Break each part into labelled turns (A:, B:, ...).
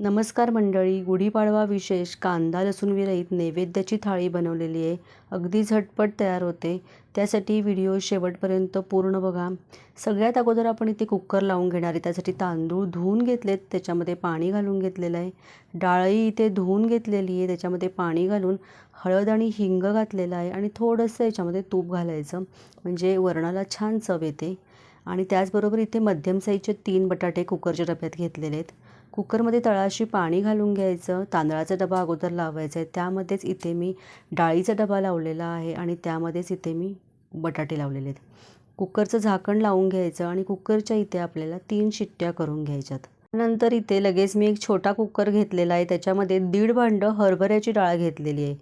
A: नमस्कार मंडळी गुढीपाडवा विशेष कांदा लसूण विरहित नैवेद्याची थाळी बनवलेली आहे. अगदी झटपट तयार होते. त्यासाठी व्हिडिओ शेवटपर्यंत पूर्ण बघा. सगळ्यात अगोदर आपण इथे कुकर लावून घेणार आहे. त्यासाठी तांदूळ धुवून घेतलेत. त्याच्यामध्ये पाणी घालून घेतलेलं आहे. डाळी इथे धुवून घेतलेली आहे. त्याच्यामध्ये पाणी घालून हळद आणि हिंग घातलेलं आहे आणि थोडंसं याच्यामध्ये तूप घालायचं. म्हणजे वरणाला छान चव येते. आणि त्याचबरोबर इथे मध्यम साईजचे तीन बटाटे कुकरच्या डब्यात घेतलेले आहेत. कुकरमध्ये तळाशी पाणी घालून घ्यायचं तांदळाचा डबा अगोदर लावायचा आहे. त्यामध्येच इथे मी डाळीचा डबा लावलेला आहे आणि त्यामध्येच इथे मी बटाटे लावलेले आहेत. कुकरचं झाकण लावून घ्यायचं आणि कुकरच्या इथे आपल्याला तीन शिट्ट्या करून घ्यायच्यात. नंतर इथे लगेच मी एक छोटा कुकर घेतलेला आहे. त्याच्यामध्ये दीड भांडं हरभऱ्याची डाळ घेतलेली आहे.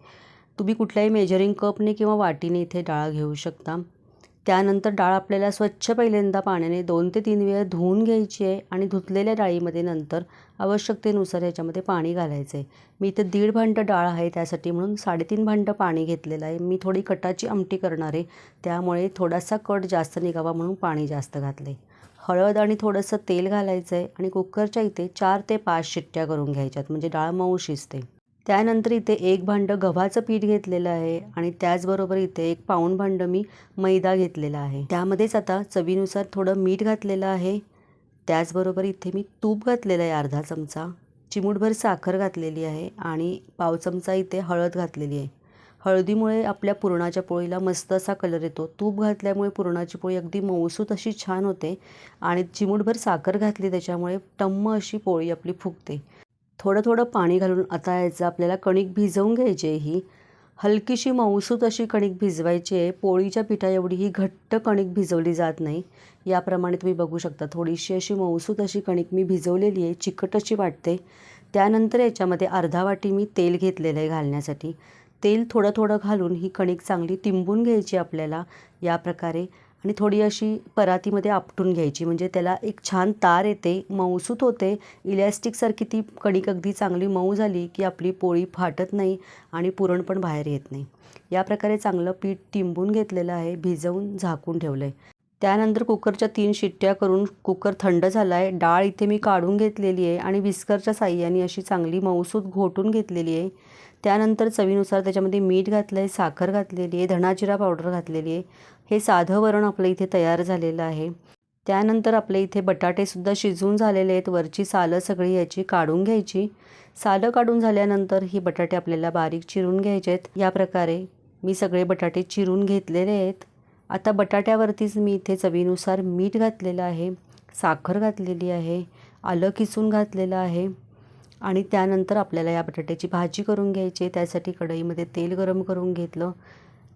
A: तुम्ही कुठल्याही मेजरिंग कपने किंवा वाटीने इथे डाळ घेऊ शकता. त्यानंतर डाळ आपल्याला स्वच्छ पहिल्यांदा पाण्याने दोन ते तीन वेळा धुवून घ्यायची आहे आणि धुतलेल्या डाळीमध्ये नंतर आवश्यकतेनुसार याच्यामध्ये पाणी घालायचं आहे. मी इथं दीड भांडं डाळ आहे त्यासाठी म्हणून साडेतीन भांडं पाणी घेतलेलं आहे. मी थोडी कटाची आमटी करणार आहे. त्यामुळे थोडासा कट जास्त निघावा म्हणून पाणी जास्त घातलं आहे हळद आणि थोडंसं तेल घालायचं आहे आणि कुकरच्या इथे चार ते पाच शिट्ट्या करून घ्यायच्यात. म्हणजे डाळ मऊ शिजते. त्यानंतर इथे एक भांडं गव्हाचं पीठ घेतलेलं आहे आणि त्याचबरोबर इथे एक पाऊण भांडं मी मैदा घेतलेला आहे. त्यामध्येच आता चवीनुसार थोडं मीठ घातलेलं आहे. त्याचबरोबर इथे मी तूप घातलेलं आहे अर्धा चमचा. चिमूटभर साखर घातलेली आहे आणि पाव चमचा इथे हळद घातलेली आहे. हळदीमुळे आपल्या पुरणाच्या पोळीला मस्त असा कलर येतो. तूप घातल्यामुळे पुरणाची पोळी अगदी मऊसूत अशी छान होते आणि चिमूटभर साखर घातली त्याच्यामुळे टम्म अशी पोळी आपली फुगते. थोडं थोडं पाणी घालून आता याचं आपल्याला कणिक भिजवून घ्यायची आहे ही. हलकीशी मऊसूत अशी कणिक भिजवायची आहे. पोळीच्या पिठा एवढी ही घट्ट कणिक भिजवली जात नाही. याप्रमाणे तुम्ही बघू शकता थोडीशी अशी मऊसूत अशी कणिक मी भिजवलेली आहे. चिकट अशी वाटते. त्यानंतर याच्यामध्ये अर्धा वाटी मी तेल घेतलेलं आहे घालण्यासाठी. तेल थोडं थोडं घालून ही कणिक चांगली तिंबून घ्यायची आपल्याला. या प्रकारे आणि थोडी अशी परातीमध्ये आपटून घ्यायची. म्हणजे त्याला एक छान तार येते मऊसूत होते. इलॅस्टिकसारखी ती कणिक अगदी चांगली मऊ झाली की आपली पोळी फाटत नाही आणि पुरण पण बाहेर येत नाही. या प्रकारे चांगलं पीठ टिंबून घेतलेलं आहे भिजवून झाकून ठेवलं आहे त्यानंतर कुकरच्या तीन शिट्ट्या करून कुकर थंड झाला आहे डाळ इथे मी काढून घेतलेली आहे आणि विस्करच्या साह्याने अशी चांगली मऊसूत घोटून घेतलेली आहे. त्यानंतर चवीनुसार त्याच्यामध्ये मीठ घातलं आहे साखर घातलेली आहे धणाजिरा पावडर घातलेली आहे. हे साधं वरण आपलं इथे तयार झालेलं आहे. त्यानंतर आपले इथे बटाटेसुद्धा शिजवून झालेले आहेत. वरची सालं सगळी याची काढून घ्यायची. सालं काढून झाल्यानंतर ही बटाटे आपल्याला बारीक चिरून घ्यायचे आहेत. या प्रकारे मी सगळे बटाटे चिरून घेतलेले आहेत. आता बटाट्यावरतीच मी इथे चवीनुसार मीठ घातलेलं आहे. साखर घातलेली आहे. आलं किसून घातलेलं आहे. आणि त्यानंतर आपल्याला या बटाट्याची भाजी करून घ्यायची. त्यासाठी कढईमध्ये तेल गरम करून घेतलं.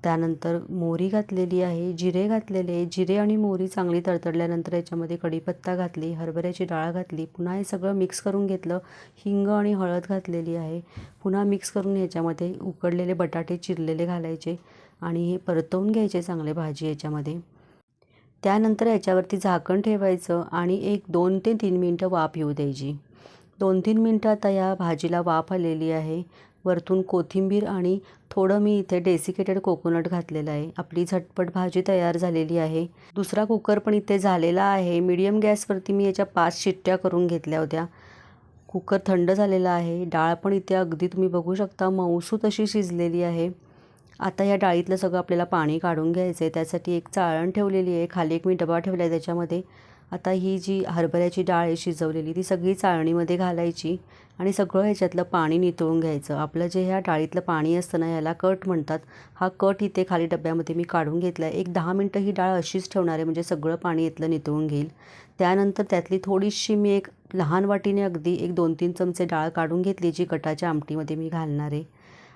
A: त्यानंतर मोहरी घातलेली आहे जिरे घातलेले जिरे आणि मोहरी चांगली तडतडल्यानंतर याच्यामध्ये कढीपत्ता घातली हरभऱ्याची डाळ घातली. पुन्हा हे सगळं मिक्स करून घेतलं. हिंग आणि हळद घातलेली आहे. पुन्हा मिक्स करून याच्यामध्ये उकडलेले बटाटे चिरलेले घालायचे आणि हे परतवून घ्यायचे चांगले भाजी याच्यामध्ये. त्यानंतर याच्यावरती झाकण ठेवायचं आणि एक दोन ते तीन मिनटं वाफ येऊ द्यायची. दोन तीन मिनटं आता या भाजीला वाफ आलेली आहे. वरतून कोथिंबीर आणि थोडं मी इथे डेसिकेटेड कोकोनट घातलेलं आहे. आपली झटपट भाजी तयार झालेली आहे. दुसरा कुकर पण इथे झालेला आहे. मीडियम गॅसवरती मी याच्या पाच शिट्ट्या करून घेतल्या होत्या. कुकर थंड झालेला आहे. डाळ पण इथे अगदी तुम्ही बघू शकता मऊसूत अशी शिजलेली आहे. आता या डाळीतलं सगळं आपल्याला पाणी काढून घ्यायचं आहे त्यासाठी एक चाळण ठेवलेली आहे. खाली एक मी डबा ठेवला आहे त्याच्यामध्ये. आता ही जी हरभऱ्याची डाळ आहे शिजवलेली ती सगळी चाळणीमध्ये घालायची आणि सगळं ह्याच्यातलं पाणी नितळून घ्यायचं. आपलं जे ह्या डाळीतलं पाणी असतं ना याला कट म्हणतात. हा कट इथे खाली डब्यामध्ये मी काढून घेतला आहे एक दहा मिनटं ही डाळ अशीच ठेवणार आहे म्हणजे सगळं पाणी इथलं नितळून घेईल. त्यानंतर त्यातली थोडीशी मी एक लहान वाटीने अगदी एक दोन तीन चमचे डाळ काढून घेतली जी कटाच्या आमटीमध्ये मी घालणार आहे.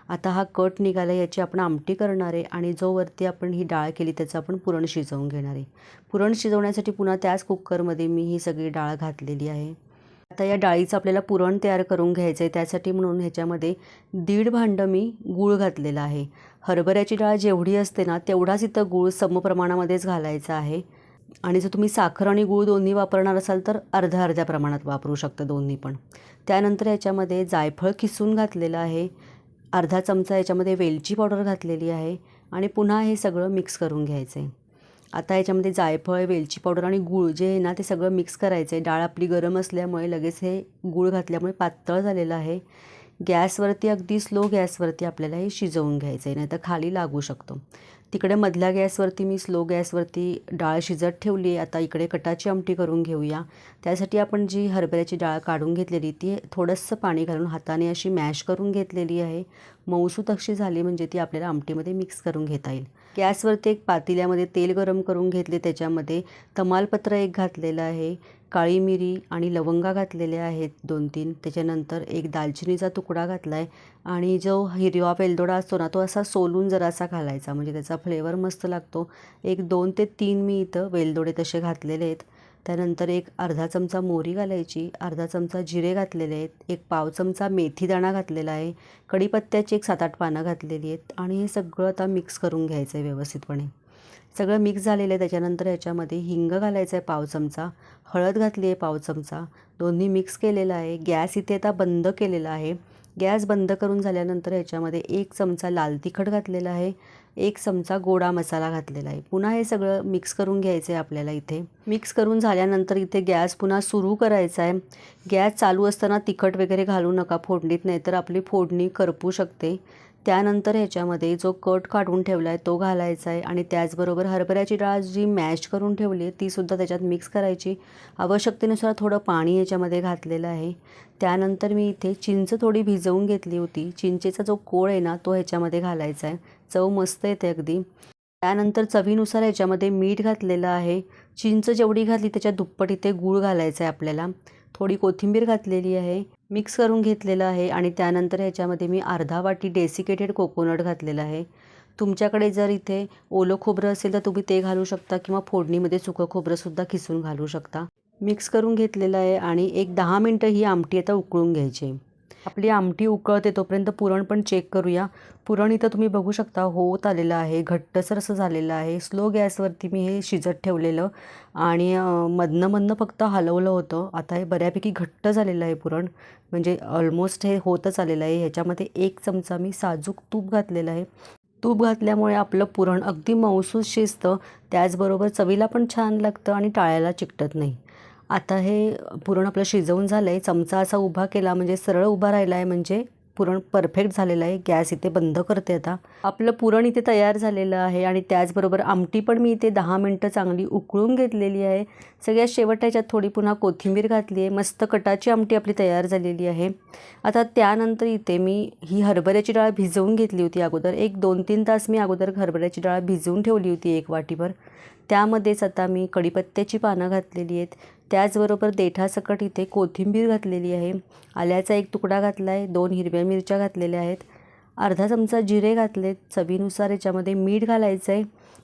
A: आता हा कट निघाला याची आपण आमटी करणार आहे आणि जो वरती आपण ही डाळ केली त्याचं आपण पुरण शिजवून घेणार आहे. पुरण शिजवण्यासाठी पुन्हा त्याच कुकरमध्ये मी ही सगळी डाळ घातलेली आहे. आता या डाळीचं आपल्याला पुरण तयार करून घ्यायचं आहे त्यासाठी म्हणून ह्याच्यामध्ये दीड भांडं मी गूळ घातलेलं आहे. हरभऱ्याची डाळ जेवढी असते ना तेवढाच इथं गूळ समप्रमाणामध्येच घालायचा आहे. आणि जर तुम्ही साखर आणि गूळ दोन्ही वापरणार असाल तर अर्ध्या अर्ध्या प्रमाणात वापरू शकता दोन्ही पण. त्यानंतर याच्यामध्ये जायफळ किसून घातलेलं आहे. अर्धा चमचा याच्यामध्ये वेलची पावडर घातलेली आहे आणि पुन्हा हे सगळं मिक्स करून घ्यायचं आहे. आता याच्यामध्ये जायफळ वेलची पावडर आणि गूळ जे आहे ना ते सगळं मिक्स करायचं आहे. डाळ आपली गरम असल्यामुळे लगेच हे गूळ घातल्यामुळे पातळ झालेलं आहे. गॅसवरती अगदी स्लो गॅसवरती आपल्याला हे शिजवून घ्यायचं आहे. नाही तर खाली लागू शकतो. तिकडे मधल्या गॅसवरती मी स्लो गॅसवरती डाळ शिजत ठेवली आहे. आता इकडे कटाची आमटी करून घेऊया. त्यासाठी आपण जी हरभऱ्याची डाळ काढून घेतलेली ती थोडंसं पाणी घालून हाताने अशी मॅश करून घेतलेली आहे. मऊसूत अशी झाली म्हणजे ती आपल्याला आमटीमध्ये मिक्स करून घेता येईल. गॅसवरती एक पातेल्यामध्ये तेल गरम करून घेतले त्याच्यामध्ये तमालपत्र एक घातलेलं आहे. काळी मिरी आणि लवंगा घातलेल्या आहेत दोन तीन. त्याच्यानंतर एक दालचिनीचा तुकडा घातला आहे आणि जो हिरवा वेलदोडा असतो ना तो असा सोलून जरासा घालायचा. म्हणजे त्याचा फ्लेवर मस्त लागतो. एक दोन ते तीन मी इथं वेलदोडे तसे घातलेले आहेत. त्यानंतर एक अर्धा चमचा मोहरी घालायची अर्धा चमचा जिरे घातलेले आहेत एक पाव चमचा मेथीदाणा घातलेला आहे कढीपत्त्याची एक सात आठ पानं घातलेली आहेत आणि हे सगळं आता मिक्स करून घ्यायचं आहे व्यवस्थितपणे. सगळं मिक्स झालेलं आहे. त्याच्यानंतर याच्यामध्ये हिंग घालायचं आहे पाव चमचा हळद घातली आहे पाव चमचा. दोन्ही मिक्स केलेलं आहे. गॅस इथे आता बंद केलेला आहे. गॅस बंद करून झाल्यानंतर याच्यामध्ये एक चमचा लाल तिखट घातलेला आहे. एक चमचा गोडा मसाला घातलेला आहे. पुन्हा हे सगळं मिक्स करून घ्यायचं आहे आपल्याला इथे. मिक्स करून झाल्यानंतर इथे गॅस पुन्हा सुरू करायचा आहे. गॅस चालू असताना तिखट वगैरे घालू नका फोडणीत नाही तर आपली फोडणी करपू शकते. त्यानंतर ह्याच्यामध्ये जो कट काढून ठेवला आहे तो घालायचा आहे आणि त्याचबरोबर हरभऱ्याची डाळ जी मॅश करून ठेवली आहे तीसुद्धा त्याच्यात मिक्स करायची. आवश्यकतेनुसार थोडं पाणी याच्यामध्ये घातलेलं आहे. त्यानंतर मी इथे चिंच थोडी भिजवून घेतली होती. चिंचेचा जो कोळ आहे ना तो ह्याच्यामध्ये घालायचा आहे चव मस्त येते अगदी. त्यानंतर चवीनुसार ह्याच्यामध्ये मीठ घातलेलं आहे. चिंच जेवढी घातली त्याच्या दुप्पट इथे गूळ घालायचा आहे आपल्याला. थोडी कोथिंबीर घातलेली आहे. मिक्स करून घेतलेलं आहे आणि त्यानंतर ह्याच्यामध्ये मी अर्धा वाटी डेसिकेटेड कोकोनट घातलेलं आहे. तुमच्याकडे जर इथे ओलं खोबरं असेल तर तुम्ही ते घालू शकता किंवा फोडणीमध्ये सुकं खोबरंसुद्धा खिसून घालू शकता. मिक्स करून घेतलेलं आहे आणि एक दहा मिनटं ही आमटी आता उकळून घ्यायची आहे. आपली आमटी उकळते तोपर्यंत पुरण पण चेक करूया. पुरण इथं तुम्ही बघू शकता होत आलेलं आहे घट्टसर असं झालेलं आहे. स्लो गॅसवरती मी हे शिजत ठेवलेलं आणि मधनं मधनं फक्त हलवलं होतं. आता हे बऱ्यापैकी घट्ट झालेलं आहे पुरण. म्हणजे ऑलमोस्ट हे होतच आलेलं आहे. ह्याच्यामध्ये एक चमचा मी साजूक तूप घातलेलं आहे. तूप घातल्यामुळे आपलं पुरण अगदी मौसूस शिजतं. त्याचबरोबर चवीला पण छान लागतं आणि टाळ्याला चिकटत नाही. आता हे पुरण आपलं शिजवून झालं आहे चमचा असा उभा केला म्हणजे सरळ उभा राहिला आहे म्हणजे पुरण परफेक्ट झालेलं आहे. गॅस इथे बंद करते आता. आपलं पुरण इथे तयार झालेलं आहे आणि त्याचबरोबर आमटी पण मी इथे दहा मिनटं चांगली उकळून घेतलेली आहे. सगळ्यात शेवटाच्यात थोडी पुन्हा कोथिंबीर घातली आहे. मस्त कटाची आमटी आपली तयार झालेली आहे. आता त्यानंतर इथे मी ही हरभऱ्याची डाळ भिजवून घेतली होती अगोदर. एक दोन तीन तास मी अगोदर हरभऱ्याची डाळ भिजवून ठेवली होती एक वाटीभर त्यामध्येच आता मी कढीपत्त्याची पानं घातलेली आहेत. त्याचबरोबर देठासकट इथे कोथिंबीर घातलेली आहे. आल्याचा एक तुकडा घातला आहे दोन हिरव्या मिरच्या घातलेल्या आहेत. अर्धा चमचा जिरे घातलेत. चवीनुसार याच्यामध्ये मीठ घालायचं आहे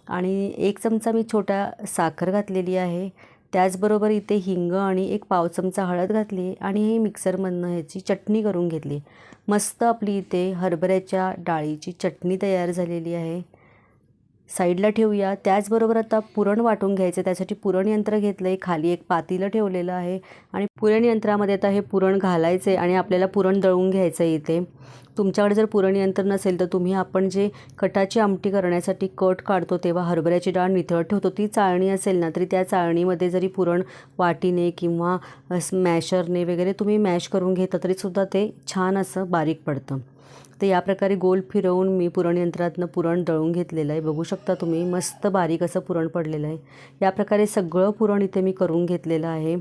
A: आणि एक चमचा मी छोटा साखर घातलेली आहे. त्याचबरोबर इथे हिंग आणि एक पाव चमचा हळद घातली आणि हे मिक्सरमधनं ह्याची चटणी करून घेतली. मस्त आपली इथे हरभऱ्याच्या डाळीची चटणी तयार झालेली आहे. साईडला ठेवूया. त्याचबरोबर आता पुरण वाटून घ्यायचं त्यासाठी पुरण यंत्र घेतलं आहे खाली एक पातीलं ठेवलेलं आहे. आणि पुरण यंत्रामध्ये आता हे पुरण घालायचं आहे आणि आपल्याला पुरण दळून घ्यायचं आहे इथे. तुमच्याकडे जर पुरण यंत्र नसेल तर तुम्ही आपण जे कटाची आमटी करण्यासाठी कट काढतो तेव्हा हरभऱ्याची डाळ निथळत ठेवतो. ती चाळणी असेल ना तरी त्या चाळणीमध्ये जरी पुरण वाटीने किंवा स्मॅशरने वगैरे तुम्ही मॅश करून घेता तरीसुद्धा ते छान असं बारीक पडतं. तर या प्रकारे गोल फिरवून मी पुरणयंत्रातनं पुरण दळून घेतलेलं आहे. बघू शकता तुम्ही मस्त बारीक असं पुरण पडलेलं आहे. या प्रकारे सगळं पुरण इथे मी करून घेतलेलं आहे.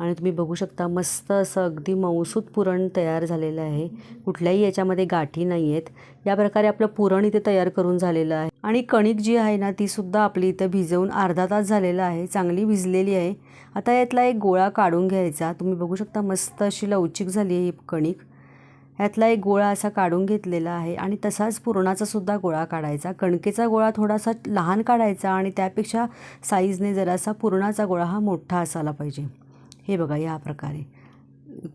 A: आणि तुम्ही बघू शकता मस्त असं अगदी मऊसूत पुरण तयार झालेलं आहे. कुठल्याही याच्यामध्ये गाठी नाही आहेत. या प्रकारे आपलं पुरण इथे तयार करून झालेलं आहे. आणि कणिक जी आहे ना तीसुद्धा आपली इथं भिजवून अर्धा तास झालेला आहे. चांगली भिजलेली आहे. आता यातला एक गोळा काढून घ्यायचा. तुम्ही बघू शकता मस्त अशी लवचिक झाली आहे ही कणिक. ह्यातला एक गोळा असा काढून घेतलेला आहे आणि तसाच पुरणाचा सुद्धा गोळा काढायचा. कणकेचा गोळा थोडासा लहान काढायचा आणि त्यापेक्षा साईजने जरासा पुरणाचा गोळा हा मोठा असायला पाहिजे. हे बघा या प्रकारे.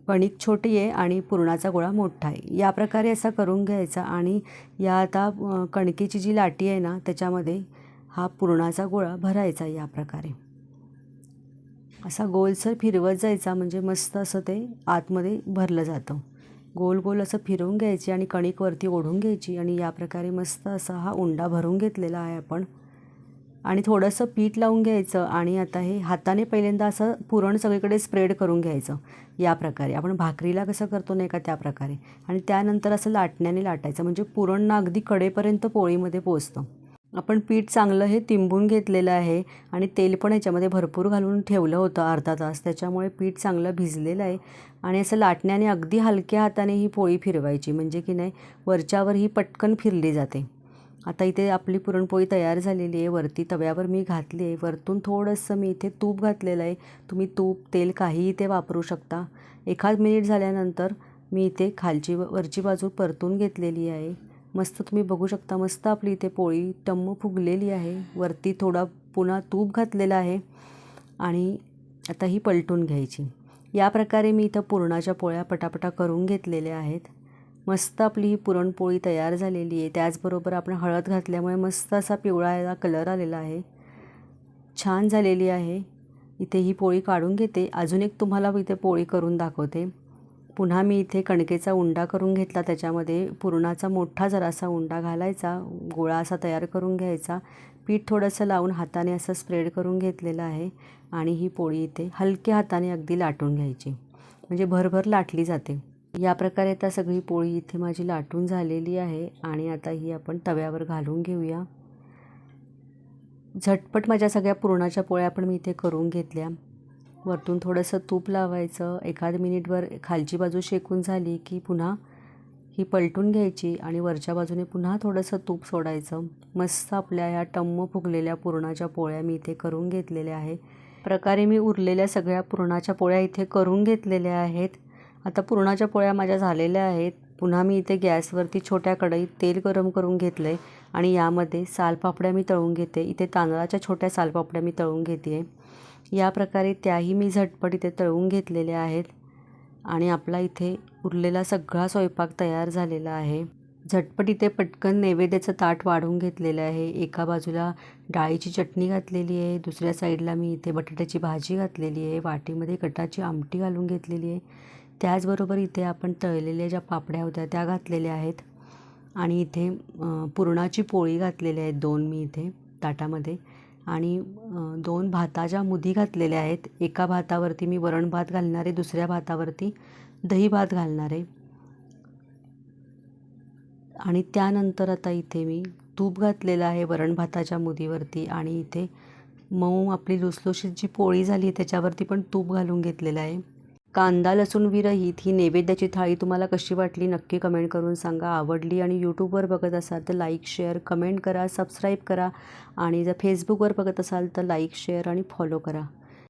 A: कणिक छोटी आहे आणि पुरणाचा गोळा मोठा आहे. या प्रकारे असा करून घ्यायचा आणि या आता कणकेची जी लाटी आहे ना त्याच्यामध्ये हा पुरणाचा गोळा भरायचा या प्रकारे. असा गोलसर फिरवत जायचा म्हणजे मस्त असं ते आतमध्ये भरलं जातं. गोल गोल असं फिरवून घ्यायची आणि कणिक वरती ओढून घ्यायची आणि या प्रकारे मस्त असा हा उंडा भरून घेतलेला आहे आपण. आणि थोडंसं पीठ लावून घ्यायचं आणि आता हे हाताने पहिल्यांदा असं पुरण सगळीकडे स्प्रेड करून घ्यायचं या प्रकारे. आपण भाकरीला कसं करतो नाही का त्या प्रकारे. आणि त्यानंतर असं लाटण्याने लाटायचं म्हणजे पुरण ना अगदी कडेपर्यंत पोळीमध्ये पोचतं. आपण पीठ चांगलं हे तिंबून घेतलेलं आहे आणि तेल पण याच्यामध्ये भरपूर घालून ठेवलं होतं अर्धा तास. त्याच्यामुळे पीठ चांगलं भिजलेलं आहे. आणि असं लाटण्याने अगदी हलक्या हाताने ही पोळी फिरवायची. म्हणजे की नाही वरच्यावर ही पटकन फिरली जाते. आता इथे आपली पुरणपोळी तयार झालेली आहे. वरती तव्यावर मी घातली आहे. वरतून थोडंसं मी इथे तूप घातलेलं आहे. तुम्ही तूप तेल काहीही ते वापरू शकता. एखाद मिनिट झाल्यानंतर मी इथे खालची वरची बाजू परतून घेतलेली आहे. मस्त तुम्ही बघू शकता मस्त आपली इथे पोळी टम्म फुगलेली आहे. वरती थोडा पुन्हा तूप घातलेला आहे आणि आता ही पलटून घ्यायची. या प्रकारे मी इथं पुरणाच्या पोळ्या पटापटा करून घेतलेल्या आहेत. मस्त आपली ही पुरणपोळी तयार झालेली आहे. त्याचबरोबर आपण हळद घातल्यामुळे मस्त असा पिवळा कलर आलेला आहे. छान झालेली आहे. इथे ही पोळी काढून घेते. अजून एक तुम्हाला इथे पोळी करून दाखवते. पुन्हा मी इथे कणकेचा उंडा करून घेतला. त्याच्यामध्ये पुरणाचा मोठा जरासा उंडा घालायचा. गोळा असा तयार करून घ्यायचा. पीठ थोडंसं लावून हाताने असं स्प्रेड करून घेतलेलं आहे आणि ही पोळी इथे हलक्या हाताने अगदी लाटून घ्यायची. म्हणजे भरभर लाटली जाते. या प्रकारे आता सगळी पोळी इथे माझी लाटून झालेली आहे आणि आता ही आपण तव्यावर घालून घेऊया. झटपट माझ्या सगळ्या पुरणाच्या पोळ्या पण मी इथे करून घेतल्या. वरतून थोडंसं तूप लावायचं. एखाद मिनिटभर खालची बाजू शेकून झाली की पुन्हा ही पलटून घ्यायची आणि वरच्या बाजूने पुन्हा थोडंसं तूप सोडायचं. मस्त आपल्या ह्या टम्म फुगलेल्या पुरणाच्या पोळ्या मी इथे करून घेतलेल्या आहे प्रकारे मी उरलेल्या सगळ्या पुरणाच्या पोळ्या इथे करून घेतलेल्या आहेत. आता पुरणाच्या पोळ्या माझ्या झालेल्या आहेत. पुन्हा मी इथे गॅसवरती छोट्या कढईत तेल गरम करून घेतलं आहे आणि यामध्ये सालपापड्या मी तळून घेते. इथे तांदळाच्या छोट्या सालपापड्या मी तळून घेते आहे या प्रकारे त्याही मी झटपट इथे तळून घेतलेल्या आहेत. आणि आपला इथे उरलेला सगळा स्वयंपाक तयार झालेला आहे. झटपट इथे पटकन नैवेद्याचं ताट वाढवून घेतलेलं आहे. एका बाजूला डाळीची चटणी घातलेली आहे. दुसऱ्या साईडला मी इथे बटाट्याची भाजी घातलेली आहे. वाटीमध्ये कटाची आमटी घालून घेतलेली आहे. त्याचबरोबर इथे आपण तळलेल्या ज्या पापड्या होत्या त्या घातलेल्या आहेत. आणि इथे पुरणाची पोळी घातलेल्या आहेत दोन मी इथे ताटामध्ये. आणि दोन भाताच्या मुदी घातलेल्या आहेत एका भातावरती मी वरण भात घालणार आहे दुसऱ्या भातावरती दही भात घालणार. आहे आणि त्यानंतर आता इथे मी तूप घातलेलं आहे वरण भाताच्या मुदीवरती आणि इथे मऊ आपली लुसलुशीत जी पोळी झाली त्याच्यावरती पण तूप घालून घेतलेलं आहे. कांदा लसूण विरहित ही नैवेद्याची थाळी तुम्हाला कशी वाटली नक्की कमेंट करून सांगा. आवडली आणि यूट्यूबवर बघत असाल तर लाईक शेअर कमेंट करा सबस्क्राईब करा आणि जर फेसबुकवर बघत असाल तर लाईक शेअर आणि फॉलो करा.